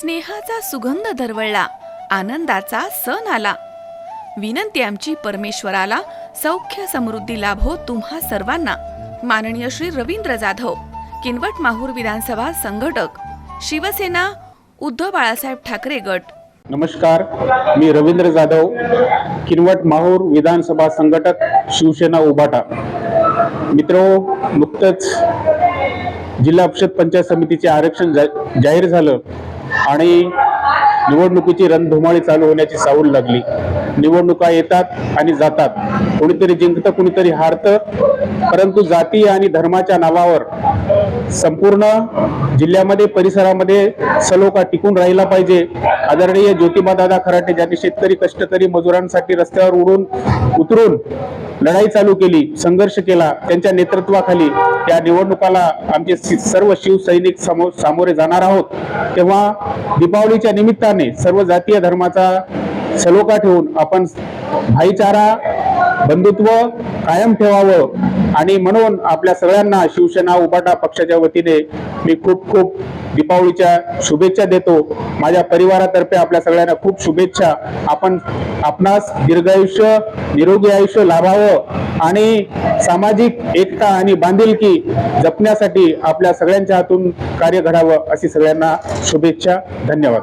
स्नेहाचा सुगंध दरवळला. आनंदाचा सण आला. विनंती आमची परमेश्वराला सौख्य समृद्धी लाभो हो तुम्हा सर्वांना. माननीय श्री रवींद्र जाधव किनवट माहूर विधानसभा संघटक शिवसेना उद्धव बाळासाहेब ठाकरे गट. नमस्कार मी रवींद्र जाधव किनवट माहूर विधानसभा संघटक शिवसेना उभाटा. मित्र नुकतंच जिल्हा परिषद पंचायत समितीचे आरक्षण जाहीर झालं. आणि निवडणुकीची रणधुमाळी चालू होण्याची साऊल लागली. निवडणुका येतात आणि जातात. कुणीतरी जिंकतं कुणीतरी हारतं. परंतु जाती आणि धर्माच्या नावावर संपूर्ण जिल्ह्यामध्ये परिसरामध्ये सलोखा टिकून राहिला पाहिजे. आदरणीय ज्योतिबादादा खराटे ज्यांनी शेतकरी कष्टकरी मजुरांसाठी रस्त्यावर उडून उतरून लढाई चालू केली संघर्ष केला त्यांच्या नेतृत्वाखाली या निवडणुकाला आमचे सर्व शिवसैनिक समोर सामोरे जाणार आहोत. तेव्हा दीपावलीच्या निमित्ताने सर्व जातीय धर्माचा सलोखा ठेवून आपण भाईचारा बंधुत्व कायम ठेवावं. आणि म्हणून आपल्या सगळ्यांना शिवसेना उबाटा पक्षाच्या वतीने मी खूप खूप दीपावलीच्या शुभेच्छा देतो. माझ्या परिवारातर्फे आपल्या सगळ्यांना खूप शुभेच्छा. आपण आपणास दीर्घायुष्य निरोगी आयुष्य लाभावं आणि सामाजिक एकता आणि बांधिलकी जपण्यासाठी आपल्या सगळ्यांच्या हातून कार्य घडावं अशी सगळ्यांना शुभेच्छा. धन्यवाद.